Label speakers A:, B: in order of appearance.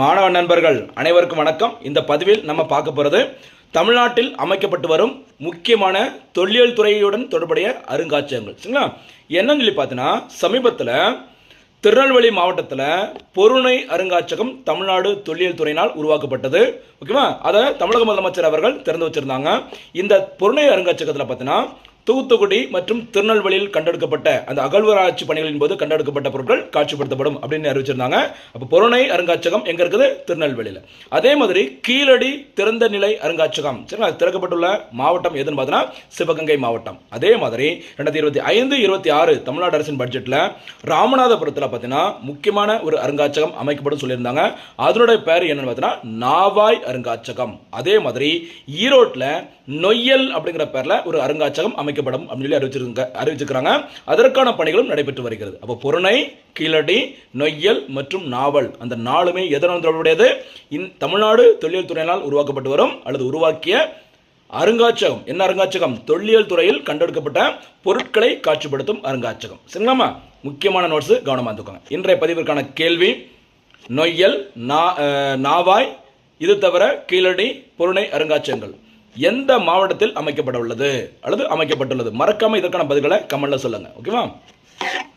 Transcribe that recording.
A: மாணவ நண்பர்கள் அனைவருக்கும் வணக்கம். இந்த பதிவில் நம்ம பார்க்க போகிறது தமிழ்நாட்டில் அமைக்கப்பட்டு வரும் முக்கியமான தொல்லியல் துறையுடன் தொடர்புடைய அருங்காட்சியகங்கள். சரிங்களா? என்னன்னு சொல்லி பார்த்தீங்கன்னா சமீபத்தில் திருநெல்வேலி மாவட்டத்தில் பொருணை அருங்காட்சியகம் தமிழ்நாடு தொல்லியல் துறையினால் உருவாக்கப்பட்டது. ஓகேவா? அதை தமிழக முதலமைச்சர் அவர்கள் திறந்து வச்சிருந்தாங்க. இந்த பொருணை அருங்காட்சியகத்தில் பார்த்தீங்கன்னா தூத்துக்குடி மற்றும் திருநெல்வேலியில் கண்டெடுக்கப்பட்ட அந்த அகழ்வராய்ச்சி பணிகளின் போது கண்டெடுக்கப்பட்ட பொருட்கள் காட்சிப்படுத்தப்படும் அப்படின்னு அறிவிச்சிருந்தாங்க. அப்போ பொருணை அருங்காட்சியகம் எங்கே இருக்குது? திருநெல்வேலியில். அதே மாதிரி கீழடி திறந்த நிலை அருங்காட்சியகம். சரிங்களா? அது திறக்கப்பட்டுள்ள மாவட்டம் எதுன்னு பார்த்தீங்கன்னா சிவகங்கை மாவட்டம். அதே மாதிரி ரெண்டாயிரத்தி இருபத்தி ஐந்து இருபத்தி ஆறு தமிழ்நாடு அரசின் பட்ஜெட்டில் ராமநாதபுரத்தில் பார்த்தீங்கன்னா முக்கியமான ஒரு அருங்காட்சியகம் அமைக்கப்படும் சொல்லியிருந்தாங்க. அதனுடைய பேர் என்னன்னு பார்த்தீங்கன்னா நாவாய் அருங்காட்சியகம். அதே மாதிரி ஈரோட்டில் நொய்யல் அப்படிங்கிற பேரில் ஒரு அருங்காட்சியகம் அமைக்கப்படும் அப்படின்னு சொல்லி அறிவிச்சிருக்க அறிவிச்சிருக்கிறாங்க. அதற்கான பணிகளும் நடைபெற்று வருகிறது. அப்போ பொருணை கீழடி நொய்யல் மற்றும் நாவல் அந்த நாலுமே எதனால் தொடர்புடையது இந் தமிழ்நாடு தொழில் துறையினால் உருவாக்கப்பட்டு வரும் அல்லது உருவாக்கிய அருங்காட்சியகம். என்ன அருங்காட்சியகம்? தொல்லியல் துறையில் கண்டெடுக்கப்பட்ட பொருட்களை காட்சிப்படுத்தும் அருங்காட்சியகம். சரிங்களாமா முக்கியமான நோட்ஸ் கவனமாக இருந்துக்கோங்க. இன்றைய பதிவிற்கான கேள்வி நொய்யல் நா நாவாய் இது தவிர கீழடி பொருணை அருங்காட்சியகங்கள். எந்த மாவட்டத்தில் அமைக்கப்பட உள்ளது? அல்லது அமைக்கப்பட்டுள்ளது? மறக்காம இதற்கான பதில்களை கமெண்ட்ல சொல்லுங்க. ஓகேவா